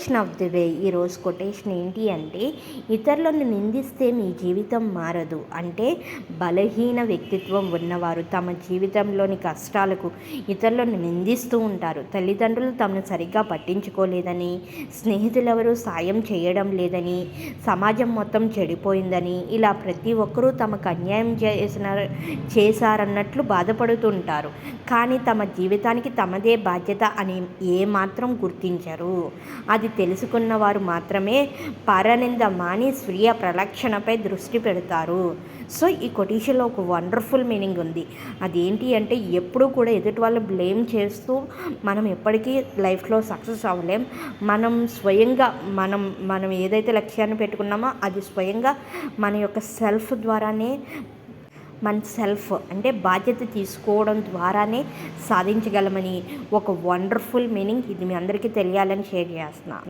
Quotation of the way ఈరోజు quotation ఏంటి అంటే ఇతరులను నిందిస్తే మీ జీవితం మారదు. అంటే బలహీన వ్యక్తిత్వం ఉన్నవారు తమ జీవితంలోని కష్టాలకు ఇతరులను నిందిస్తూ ఉంటారు. తల్లిదండ్రులు తమను సరిగ్గా పట్టించుకోలేదని స్నేహితులెవరూ సాయం చేయడం లేదని సమాజం మొత్తం చెడిపోయిందని ఇలా ప్రతి ఒక్కరూ తమకు అన్యాయం చేసిన చేశారన్నట్లు బాధపడుతుంటారు కానీ తమ జీవితానికి తమదే బాధ్యత అని ఏమాత్రం గుర్తించరు. అది అది తెలుసుకున్న వారు మాత్రమే పరనింద మాని స్వీయ ప్రలక్షణపై దృష్టి పెడతారు. సో ఈ కొటీషన్లో ఒక వండర్ఫుల్ మీనింగ్ ఉంది. అదేంటి అంటే ఎప్పుడూ కూడా ఎదుటి వాళ్ళు బ్లేమ్ చేస్తూ మనం ఎప్పటికీ లైఫ్లో సక్సెస్ అవ్వలేం. మనం స్వయంగా మనం మనం ఏదైతే లక్ష్యాన్ని పెట్టుకున్నామో అది స్వయంగా మన యొక్క సెల్ఫ్ ద్వారానే మన సెల్ఫ్ అంటే బాధ్యత తీసుకోవడం ద్వారానే సాధించగలమని ఒక వండర్ఫుల్ మీనింగ్ ఇది మీ అందరికీ తెలియాలని షేర్ చేస్తున్నాను.